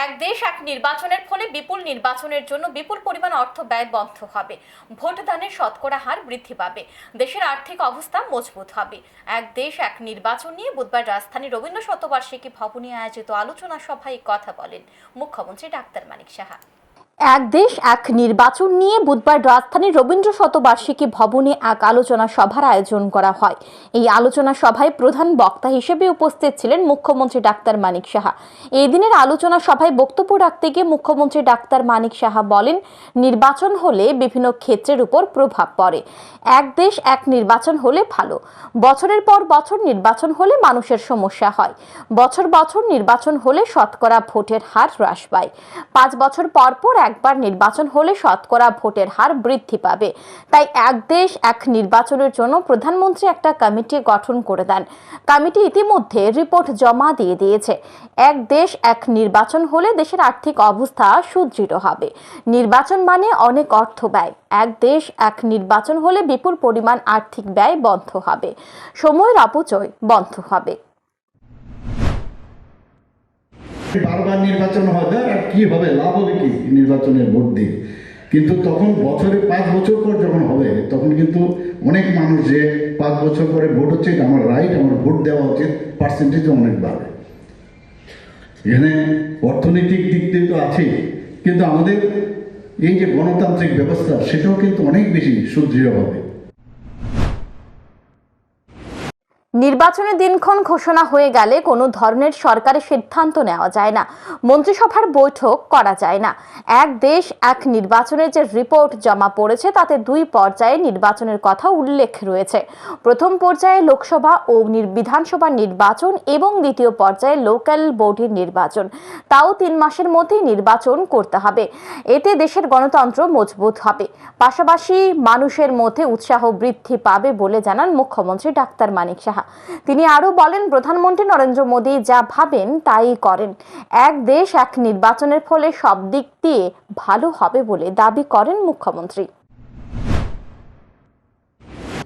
এক দেশ, এক নির্বাচনের ফলে বিপুল নির্বাচনের জন্য বিপুল পরিমাণ অর্থ ব্যয় বন্ধ হবে। ভোটদানের শতকরা হার বৃদ্ধি পাবে। দেশের আর্থিক অবস্থা মজবুত হবে। এক দেশ, এক নির্বাচন নিয়ে বুধবার রাজধানী রবীন্দ্র শতবার্ষিকী ভবনে আয়োজিত আলোচনা সভায় কথা বলেন মুখ্যমন্ত্রী ডাক্তার মানিক সাহা। এক দেশ, এক নির্বাচন নিয়ে বুধবার রাজধানীর রবীন্দ্র শতবার্ষিকী ভবনে এক আলোচনা সভার আয়োজন করা হয়। এই আলোচনা সভায় প্রধান বক্তা হিসেবে উপস্থিত ছিলেন মুখ্যমন্ত্রী ডাক্তার মানিক সাহা। এই দিনের আলোচনা সভায় বক্তব্য রাখতে গিয়ে মুখ্যমন্ত্রী ডাক্তার মানিক সাহা বলেন, নির্বাচন হলে বিভিন্ন ক্ষেত্রের উপর প্রভাব পড়ে। এক দেশ, এক নির্বাচন হলে ভালো। বছরের পর বছর নির্বাচন হলে মানুষের সমস্যা হয়। বছর বছর নির্বাচন হলে শতকরা ভোটের হার হ্রাস পায়। পাঁচ বছর পর পর একবার নির্বাচন হলে শতকরা ভোটের হার বৃদ্ধি পাবে। তাই এক দেশ, এক নির্বাচনের জন্য প্রধানমন্ত্রী একটা কমিটি গঠন করে দেন। কমিটি ইতিমধ্যে রিপোর্ট জমা দিয়ে দিয়েছে। এক দেশ, এক নির্বাচন হলে দেশের আর্থিক অবস্থা সুদৃঢ় হবে। নির্বাচন মানে অনেক অর্থ ব্যয়। এক দেশ, এক নির্বাচন হলে বিপুল পরিমাণ আর্থিক ব্যয় বন্ধ হবে। সময়ের অপচয় বন্ধ হবে। বারবার নির্বাচন হবে আর কি হবে? লাভ হবে কি নির্বাচনের ভোট দিয়ে? কিন্তু তখন বছরে পাঁচ বছর পর যখন হবে, তখন কিন্তু অনেক মানুষ যে পাঁচ বছর পরে ভোট হচ্ছে আমার রাইট আমার ভোট দেওয়া উচিত পার্সেন্টেজ অনেক বাড়বে এখানে অর্থনৈতিক দিক দিয়ে তো আছেই, কিন্তু আমাদের এই যে গণতান্ত্রিক ব্যবস্থা, সেটাও কিন্তু অনেক বেশি সুদৃঢ় হবে। নির্বাচনের দিনক্ষণ ঘোষণা হয়ে গেলে কোনো ধরনের সরকারি সিদ্ধান্ত নেওয়া যায় না। মন্ত্রিসভার বৈঠক করা যায় না। এক দেশ, এক নির্বাচনের যে রিপোর্ট জমা পড়েছে, তাতে দুই পর্যায়ে নির্বাচনের কথা উল্লেখ রয়েছে। প্রথম পর্যায়ে লোকসভা ও বিধানসভা নির্বাচন এবং দ্বিতীয় পর্যায়ে লোকাল বোর্ডের নির্বাচন। তাও তিন মাসের মধ্যেই নির্বাচন করতে হবে। এতে দেশের গণতন্ত্র মজবুত হবে। পাশাপাশি মানুষের মধ্যে উৎসাহ বৃদ্ধি পাবে বলে জানান মুখ্যমন্ত্রী ডাক্তার মানিক সাহা। তিনি আরও বলেন, প্রধানমন্ত্রী নরেন্দ্র মোদী যা ভাবেন তাই করেন। এক দেশ, এক নির্বাচনের ফলে সব দিক দিয়ে ভালো হবে বলে দাবি করেন মুখ্যমন্ত্রী।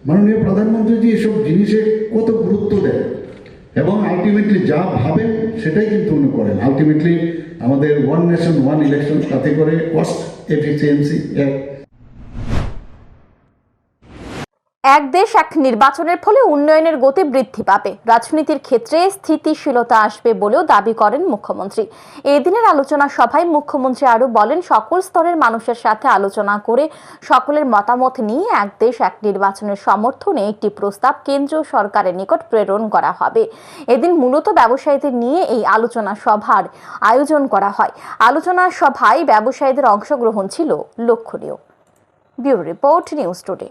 মাননীয় প্রধানমন্ত্রী এসব জিনিসে কত গুরুত্ব দেন এবং আলটিমেটলি যা ভাবেন সেটাই কিন্তু উনি করেন। আলটিমেটলি আমাদের ওয়ান নেশন ওয়ান ইলেকশন তাতে করে কস্ট এফিসিয়েন্সি এক দেশ এক নির্বাচনের ফলে উন্নয়নের গতি বৃদ্ধি পাবে। রাজনীতির ক্ষেত্রে স্থিতিশীলতা আসবে বলেও দাবি করেন মুখ্যমন্ত্রী। এই দিনের আলোচনা সভায় মুখ্যমন্ত্রী আরও বলেন, সকল স্তরের মানুষের সাথে আলোচনা করে সকলের মতামত নিয়ে এক দেশ এক নির্বাচনের সমর্থনে একটি প্রস্তাব কেন্দ্রীয় সরকারের নিকট প্রেরণ করা হবে। এদিন মূলত ব্যবসায়ীদের নিয়ে এই আলোচনা সভার আয়োজন করা হয়। আলোচনা সভায় ব্যবসায়ীদের অংশগ্রহণ ছিল লক্ষণীয়। Bureau report, news today.